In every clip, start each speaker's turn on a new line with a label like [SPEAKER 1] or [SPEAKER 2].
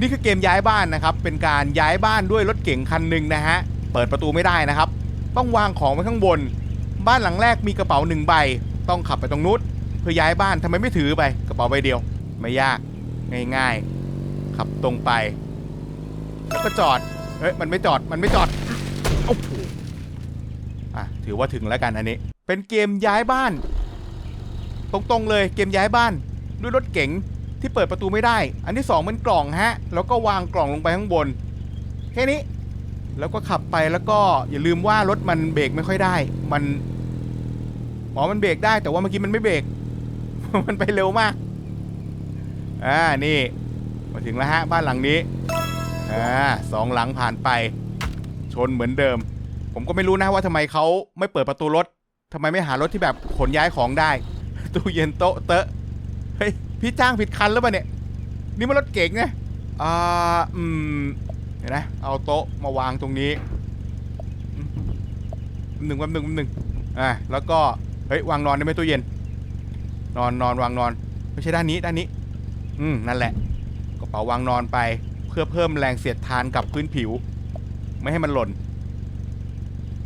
[SPEAKER 1] นี่คือเกมย้ายบ้านนะครับ เป็นการย้ายบ้านด้วยรถเก๋งคันหนึ่งนะฮะ เปิดประตูไม่ได้นะครับ ต้องวางของไว้ข้างบน บ้านหลังแรกมีกระเป๋าหนึ่งใบ ต้องขับไปตรงนู้นเพื่อย้ายบ้านทำไมไม่ถือไป กระเป๋าใบเดียว ไม่ยาก ง่ายๆ ขับตรงไป แล้วก็จอดเฮ้ย มันไม่จอด มันไม่จอด โอ้โห อะ ถือว่าถึงแล้วกันอันนี้ เป็นเกมย้ายบ้าน ตรงๆเลย เกมย้ายบ้าน ด้วยรถเก๋ง ที่เปิดประตูไม่ได้ อันที่สองมันกล่องฮะ แล้วก็วางกล่องลงไปข้างบน แค่นี้ แล้วก็ขับไปแล้วก็อย่าลืมว่ารถมันเบรกไม่ค่อยได้ มันอ๋อมันเบรกได้ แต่ว่าเมื่อกี้มันไม่เบรก มันไปเร็วมาก อ่า นี่ มาถึงแล้วฮะ บ้านหลังนี้ อ่าสองหลังผ่านไป ชนเหมือนเดิม ผมก็ไม่รู้นะว่าทำไมเขาไม่เปิดประตูรถทำไมไม่หารถที่แบบขนย้ายของได้ ตู้เย็นโต๊ะเตอะ เฮ้ย พี่จ้างผิดคันแล้วป่ะเนี่ย นี่มันรถเก๋งไงอ่าอืมเห็นนะเอาโต๊ะมาวางตรงนี้หนึ่งแป๊บหนึ่งแป๊บหนึ่งอ่าแล้วก็เฮ้ยวางนอนได้ไหมตู้เย็น นอนนอนวางนอน ไม่ใช่ด้านนี้ด้านนี้ อืมนั่นแหละกระเป๋าวางนอนไป เพื่อเพิ่มแรงเสียดทานกับพื้นผิว ไม่ให้มันหล่น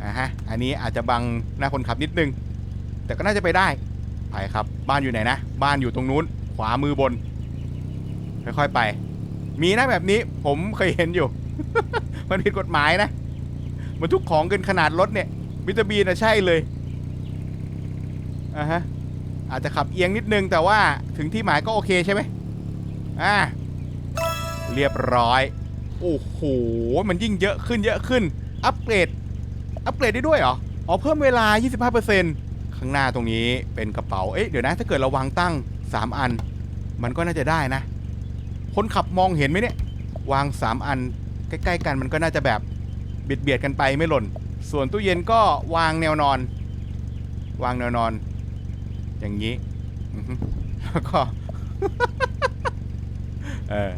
[SPEAKER 1] อ่าฮะอันนี้อาจจะบังหน้าคนขับนิดนึง แต่ก็น่าจะไปได้ไปครับ บ้านอยู่ไหนนะ บ้านอยู่ตรงนู้น ขวามือบน ค่อยๆไป มีนะแบบนี้ผมเคยเห็นอยู่ มันผิดกฎหมายนะ มันทุกของเกินขนาดรถเนี่ยมิสเตอร์บีนะใช่เลยอ่าฮะอาจจะขับเอียงนิดนึงแต่ว่าถึงที่หมายก็โอเคใช่ไหมอ่าเรียบร้อย โอ้โห มันยิ่งเยอะขึ้นเยอะขึ้น อัปเกรด อัปเกรดได้ด้วยเหรอ อ๋อ เพิ่มเวลา 25%ข้างหน้าตรงนี้เป็นกระเป๋า เอ๊ะ เดี๋ยวนะ ถ้าเกิดเราวางตั้ง 3 อัน มันก็น่าจะได้นะ คนขับมองเห็นไหมเนี่ย วาง 3 อัน ใกล้ๆกันมันก็น่าจะแบบเบียดเบียดกันไปไม่หล่น ส่วนตู้เย็นก็วางแนวนอน วางแนวนอน อย่างนี้แล้วก็เออ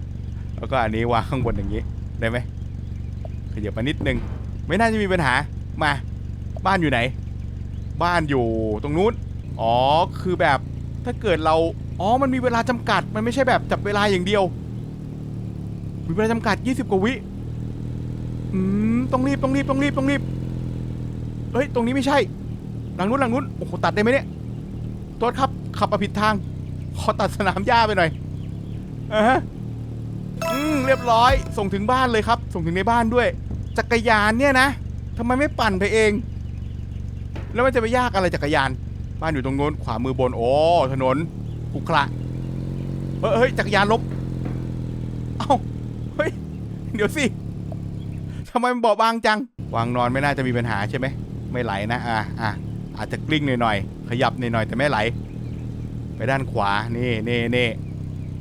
[SPEAKER 1] แล้วก็อันนี้วางข้างบนอย่างนี้ได้ไหมขยับมานิดนึง ไม่น่าจะมีปัญหามา บ้านอยู่ไหน บ้านอยู่ตรงนู้นอ๋อคือแบบถ้าเกิดเรา อ๋อ มันมีเวลาจำกัด มันไม่ใช่แบบจับเวลาอย่างเดียว มีเวลาจำกัด 20 กว่าวิ อืม ต้องรีบ ต้องรีบ ต้องรีบ ต้องรีบ เฮ้ย ตรงนี้ไม่ใช่ หลังนู้น หลังนู้น โอ้โห ตัดได้ไหมเนี่ยโทษครับ ขับมาผิดทาง ขอตัดสนามหญ้าไปหน่อยอ่าฮะอืม เรียบร้อย ส่งถึงบ้านเลยครับ ส่งถึงในบ้านด้วย จักรยานเนี่ยนะทำไมไม่ปั่นไปเอง แล้วมันจะไปยากอะไรจักรยาน บ้านอยู่ตรงโน้น ขวามือบน โอ้ ถนน ขุขระเฮ้ยเฮ้ยจักรยานลบเอ้าเฮ้ยเดี๋ยวสิทำไมมันเบาบางจัง วางนอนไม่น่าจะมีปัญหาใช่ไหมไม่ไหลนะอะอะอาจจะกลิ้งหน่อยๆขยับหน่อยๆแต่ไม่ไหล ไปด้านขวานี่นี่นี่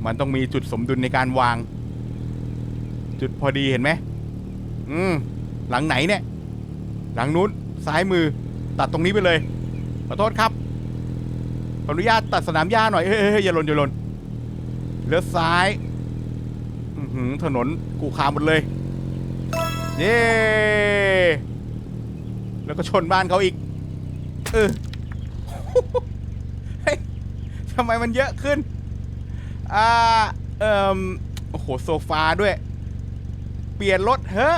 [SPEAKER 1] มันต้องมีจุดสมดุลในการวาง จุดพอดีเห็นไหมอืมหลังไหนเนี่ย หลังนู้นซ้ายมือตัดตรงนี้ไปเลยขอโทษครับ ขออนุญาตตัดสนามหญ้าหน่อยเฮ้ยเฮ้ยอย่าหล่นอย่าหล่นเลี้ยวซ้ายหืถนนกูขามหมดเลย เย้ แล้วก็ชนบ้านเขาอีก เออทำไมมันเยอะขึ้น อ่า เอ่มโอ้โห โซฟาด้วย เปลี่ยนรถเฮ้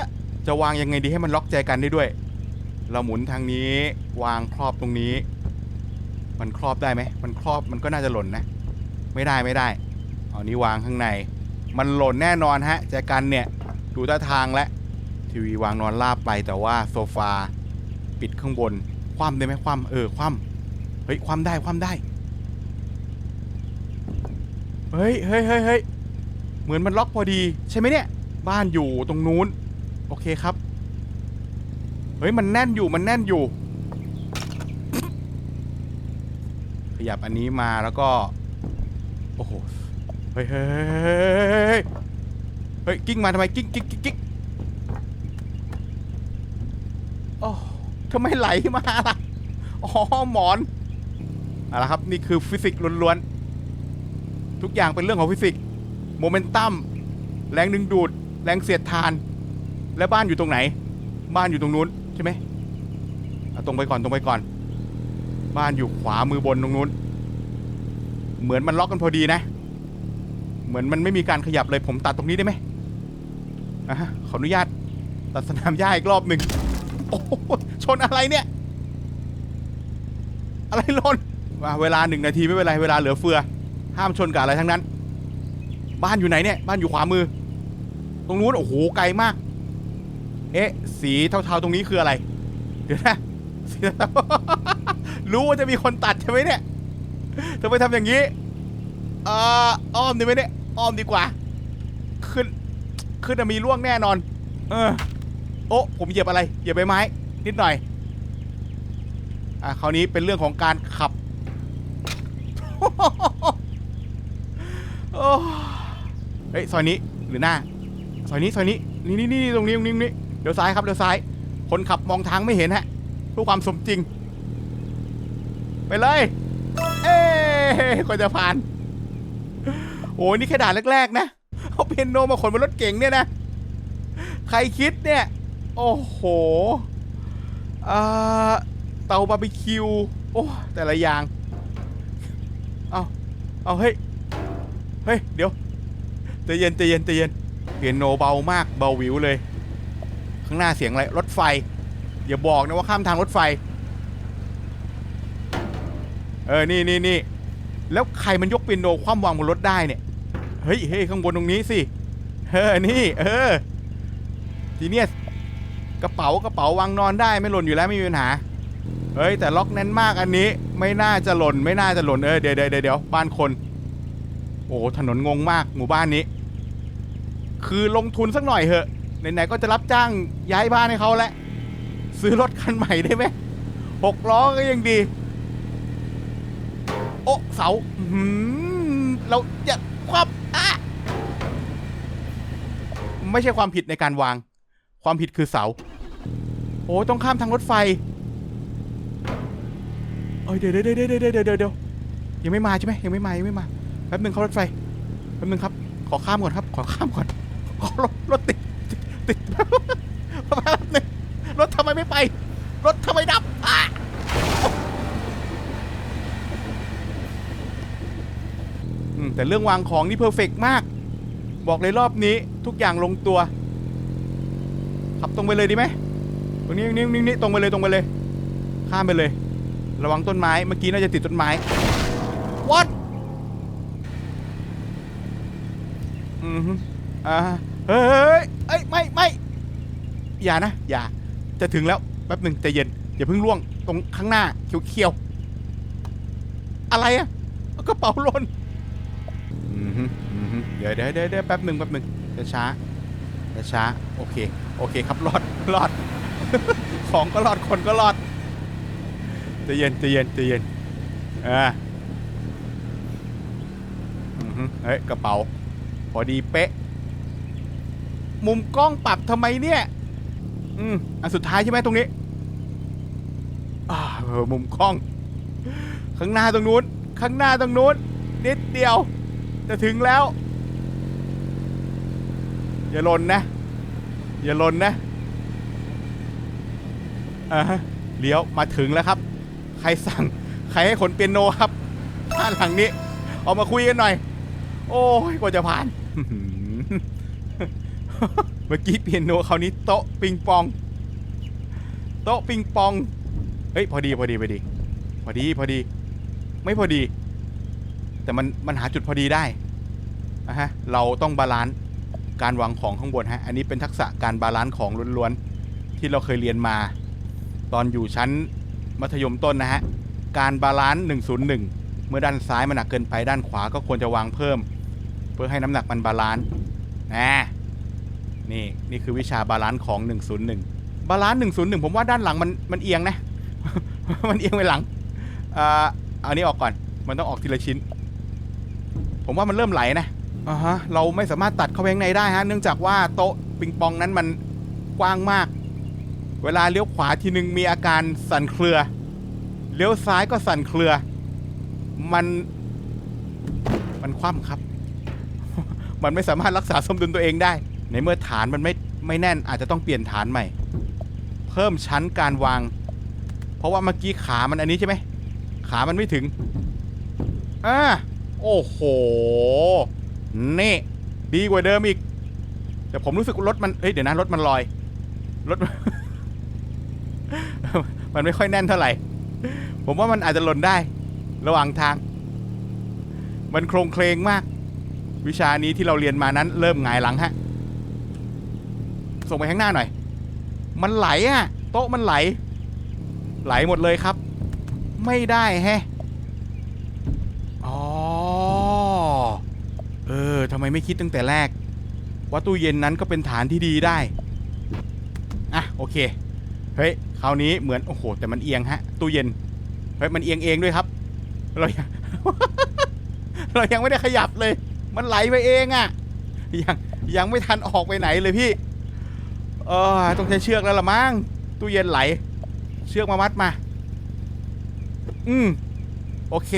[SPEAKER 1] จะวางยังไงดีให้มันล็อกใจกันได้ด้วย เราหมุนทางนี้ วางครอบตรงนี้ มันครอบได้ไหมมันครอบมันก็น่าจะหล่นนะ ไม่ได้ไม่ได้เอานี้วางข้างใน มันหล่นแน่นอนฮะแจกันเนี่ยดูท่าทางแล้วทีวีวางนอนราบไปแต่ว่าโซฟาปิดข้างบน คว่ำได้ไหมคว่ำเออคว่ำเฮ้ยคว่ำได้คว่ำได้เฮ้ยเฮ้ยเฮ้ยเฮ้ยเหมือนมันล็อกพอดี ใช่ไหมเนี่ย บ้านอยู่ตรงนู้น โอเคครับ เฮ้ย มันแน่นอยู่ มันแน่นอยู่ ข ยับอันนี้มาแล้วก็ โอ้โห เฮ้ยเฮ้ยเฮ้ยกิ้งมาทำไมกิ้งกิ้งกิ้งกิ้งโอ้ทำไมไหลมาล่ะอ๋อหมอนเอาละครับนี่คือฟิสิกส์ล้วนๆ ทุกอย่างเป็นเรื่องของฟิสิกส์โมเมนตัมแรงดึงดูด แรงเสียดทาน และบ้านอยู่ตรงไหน บ้านอยู่ตรงนู้นใช่ไหมเอาตรงไปก่อนตรงไปก่อน บ้านอยู่ขวามือบนตรงนู้น เหมือนมันล็อกกันพอดีนะ เหมือนมันไม่มีการขยับเลยผมตัดตรงนี้ได้ไหมอะฮะขออนุญาตตัดสนามหญ้าอีกรอบหนึ่งโอ้โหชนอะไรเนี่ย อะไรล่นว่าเวลาหนึ่งนาทีไม่เป็นไรเวลาเหลือเฟือ ห้ามชนกับอะไรทั้งนั้น บ้านอยู่ไหนเนี่ยบ้านอยู่ขวามือ ตรงนู้นโอ้โหไกลมาก เอ๊ะ สีเทาๆตรงนี้คืออะไร เดี๋ยวนะสีเทา รู้ว่าจะมีคนตัดใช่ไหมเนี่ยทำไมทำอย่างนี้เอ่ออ้อมดีไหมเนี่ยอ้อมดีกว่า ขึ้น ขึ้นจะมีร่วงแน่นอน เออ โอ้ผมเหยียบอะไร เหยียบใบไม้ นิดหน่อย อะคราวนี้เป็นเรื่องของการขับโอ้เฮ้ย ซอยนี้หรือหน้า ซอยนี้ ซอยนี้ นี่นี่นี่ตรงนี้ตรงนี้ตรงนี้ เดี๋ยวซ้ายครับ เดี๋ยวซ้าย คนขับมองทางไม่เห็นฮะเพื่อความสมจริง ไปเลย เอ้กว่าจะผ่าน โอ้ยนี่แค่ด่านแรกๆ นะเอาเปียโนมาขนบนรถเก๋งเนี่ยนะ ใครคิดเนี่ย โอ้โหอ่าเตาบาร์บีคิว โอ้ แต่ละอย่าง เอาเอาเฮ้ย เฮ้ย เดี๋ยวใจเย็นใจเย็นใจเย็นเปียโนเบามากเบาวิวเลย ข้างหน้าเสียงอะไร รถไฟ อย่าบอกนะว่าข้ามทางรถไฟ เออ นี่นี่นี่แล้วใครมันยกเปียโนคว่ำวางบนรถได้เนี่ย เฮ้ยเฮ้ยข้างบนตรงนี้สิ เออ นี่ เออ ทีเนี้ยกระเป๋ากระเป๋าวางนอนได้ไม่หล่นอยู่แล้วไม่มีปัญหา เฮ้ย แต่ล็อกแน่นมากอันนี้ ไม่น่าจะหล่น ไม่น่าจะหล่น เออ เดี๋ยวเดี๋ยวเดี๋ยวบ้านคน โอ้ถนนงงมากหมู่บ้านนี้ คือลงทุนสักหน่อยเหอะไหนๆก็จะรับจ้างย้ายบ้านให้เขาแล้วซื้อรถคันใหม่ได้ไหมหกล้อก็ยังดี โอ้เสาอื้อหือเราอย่าควับอะไม่ใช่ความผิดในการวาง ความผิดคือเสา โอ้ต้องข้ามทางรถไฟเอ้ยเดี๋ยวเดี๋ยวเดี๋ยวเดี๋ยวเดี๋ยวเดี๋ยวยังไม่มาใช่ไหมยังไม่มายังไม่มาแป๊บหนึ่งเข้ารถไฟแป๊บหนึ่งครับ ขอข้ามก่อนครับ ขอข้ามก่อนขอรถรถติดติดแป๊บหนึ่งรถทำไมไม่ไป รถทำไมดับอะอืม แต่เรื่องวางของนี่เพอร์เฟกมาก บอกเลยรอบนี้ทุกอย่างลงตัว ขับตรงไปเลยดีไหมตรงนี้ตรงนี้ตรงนี้ตรงไปเลยตรงไปเลย ข้ามไปเลย ระวังต้นไม้เมื่อกี้น่าจะติดต้นไม้ what อืมฮึอ่าเฮ้ยเอ้ยไม่ไม่อย่านะ อย่า จะถึงแล้วแป๊บหนึ่งใจเย็นอย่าเพิ่งล่วงตรงข้างหน้าเขียวๆอะไรอะกระเป๋าหล่น เดี๋ยวเดี๋ยวเดี๋ยวแป๊บหนึ่งแป๊บหนึ่งจะช้าจะช้าโอเค โอเคครับรอดรอด ของก็รอดคนก็รอดใจเย็นใจเย็นใจเย็นอ่าเฮ้ยกระเป๋า พอดีเป๊ะ มุมกล้องปรับทำไมเนี่ย อืมอันสุดท้ายใช่ไหมตรงนี้อ่าเออมุมกล้อง ข้างหน้าตรงนู้น ข้างหน้าตรงนู้น นิดเดียว จะถึงแล้ว อย่าหล่นนะ อย่าหล่นนะอ่าเลี้ยวมาถึงแล้วครับ ใครสั่ง ใครให้ขนเปียโนครับบ้านหลังนี้ ออกมาคุยกันหน่อย โอ้ยกว่าจะผ่าน เมื่อกี้เปียโนคราวนี้โต๊ะปิงปอง โต๊ะปิงปอง เฮ้ยพอดีพอดีพอดี พอดีพอดี ไม่พอดี แต่มันมันหาจุดพอดีได้อะฮะเราต้องบาลานซ์การวางของข้างบนฮะอันนี้เป็นทักษะการบาลานซ์ของล้วนๆที่เราเคยเรียนมา ตอนอยู่ชั้นมัธยมต้นนะฮะการบาลานซ์101 เมื่อด้านซ้ายมันหนักเกินไปด้านขวาก็ควรจะวางเพิ่ม เพื่อให้น้ำหนักมันบาลานซ์นะนี่ นี่คือวิชาบาลานซ์ของ 101 บาลานซ์101 ผมว่าด้านหลังมันมันเอียงนะ มันเอียงไปหลังอ่าเอาอันนี้ออกก่อน มันต้องออกทีละชิ้น ผมว่ามันเริ่มไหลนะอ่าฮะเราไม่สามารถตัดเข้าไปข้างในได้ฮะ เนื่องจากว่าโต๊ะปิงปองนั้นมันกว้างมาก เวลาเลี้ยวขวาทีนึงมีอาการสั่นเครือ เลี้ยวซ้ายก็สั่นเครือ มัน มันคว่ำครับ มันไม่สามารถรักษาสมดุลตัวเองได้ ในเมื่อฐานมันไม่ไม่แน่นอาจจะต้องเปลี่ยนฐานใหม่ เพิ่มชั้นการวาง เพราะว่าเมื่อกี้ขามันอันนี้ใช่ไหมขามันไม่ถึงอ่า โอ้โห นี่ ดีกว่าเดิมอีก แต่ผมรู้สึกรถมันเอ้ย เดี๋ยวนะ รถมันลอย รถ มันไม่ค่อยแน่นเท่าไหร่ ผมว่ามันอาจจะหล่นได้ ระหว่างทาง มันโครงเคลงมาก วิชานี้ที่เราเรียนมานั้น เริ่มหงายหลังฮะ ส่งไปข้างหน้าหน่อย มันไหลอะโต๊ะมันไหล ไหลหมดเลยครับ ไม่ได้แฮะ อ๋อ เออ ทำไมไม่คิดตั้งแต่แรก ว่าตู้เย็นนั้นก็เป็นฐานที่ดีได้ อะ โอเค เฮ้ย คราวนี้เหมือน โอ้โห แต่มันเอียงฮะ ตู้เย็น เฮ้ย มันเอียงเองด้วยครับ เรายัง เรายังไม่ได้ขยับเลย มันไหลไปเองอะ่ะ ยัง ยังไม่ทันออกไปไหนเลยพี่ เออต้องใช้เชือกแล้วละมั้ง ตู้เย็นไหล เชือกมามัดมา อืม โอเค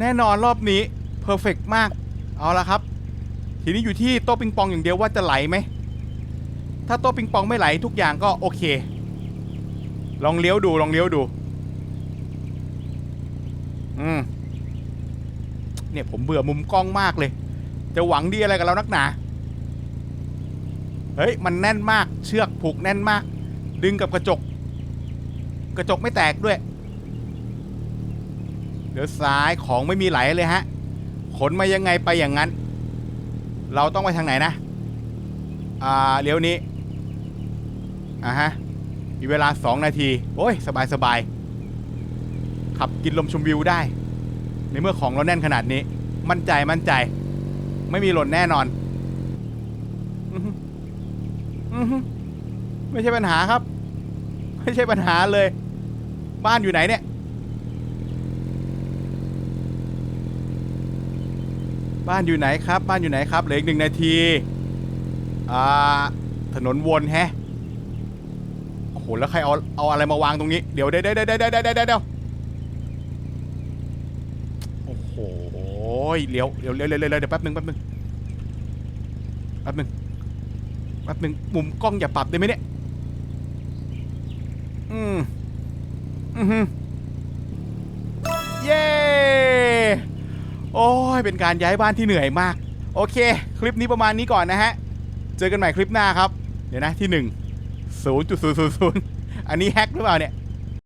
[SPEAKER 1] แน่นอนรอบนี้เพอร์เฟกมาก เอาละครับ ทีนี้อยู่ที่โต๊ะปิงปองอย่างเดียวว่าจะไหลไหม ถ้าโต๊ะปิงปองไม่ไหลทุกอย่างก็โอเค ลองเลี้ยวดูลองเลี้ยวดู อืม เนี่ยผมเบื่อมุมกล้องมากเลย จะหวังดีอะไรกับเรานักหนา เฮ้ย มันแน่นมาก เชือกผูกแน่นมาก ดึงกับกระจก กระจกไม่แตกด้วย เดี๋ยวซ้ายของไม่มีไหลเลยฮะ ขนมายังไงไปอย่างนั้น เราต้องไปทางไหนนะ อ่าเลี้ยวนี้ อ่าฮะ มีเวลา 2 นาที โอ้ย สบายสบาย ขับกินลมชมวิวได้ ในเมื่อของเราแน่นขนาดนี้ มั่นใจมั่นใจ ไม่มีหล่นแน่นอนอือือไม่ใช่ปัญหาครับ ไม่ใช่ปัญหาเลย บ้านอยู่ไหนเนี่ย บ้านอยู่ไหนครับ บ้านอยู่ไหนครับเหลืออีกหนึ่งนาทีอ่าถนนวนแฮะโอ้โหแล้วใครเอาเอาอะไรมาวางตรงนี้เดี๋ยวเดี๋ยวเดี๋ยวเดี๋ยวเดี๋ยวเดี๋ยวเดี๋ยวโอ้โหเลี้ยวเลี้ยวเลี้ยวเลี้ยวเดี๋ยวแป๊บหนึงแป๊บหนึงแป๊บหนึงแป๊บหนึงมุมกล้องอย่าปรับได้ไหมเนี่ยอืมอือฮึเย้ โอ้ยเป็นการย้ายบ้านที่เหนื่อยมาก โอเค คลิปนี้ประมาณนี้ก่อนนะฮะ เจอกันใหม่คลิปหน้าครับ เดี๋ยวนะที่ 1 0.000 อันนี้แฮกหรือเปล่าเนี่ย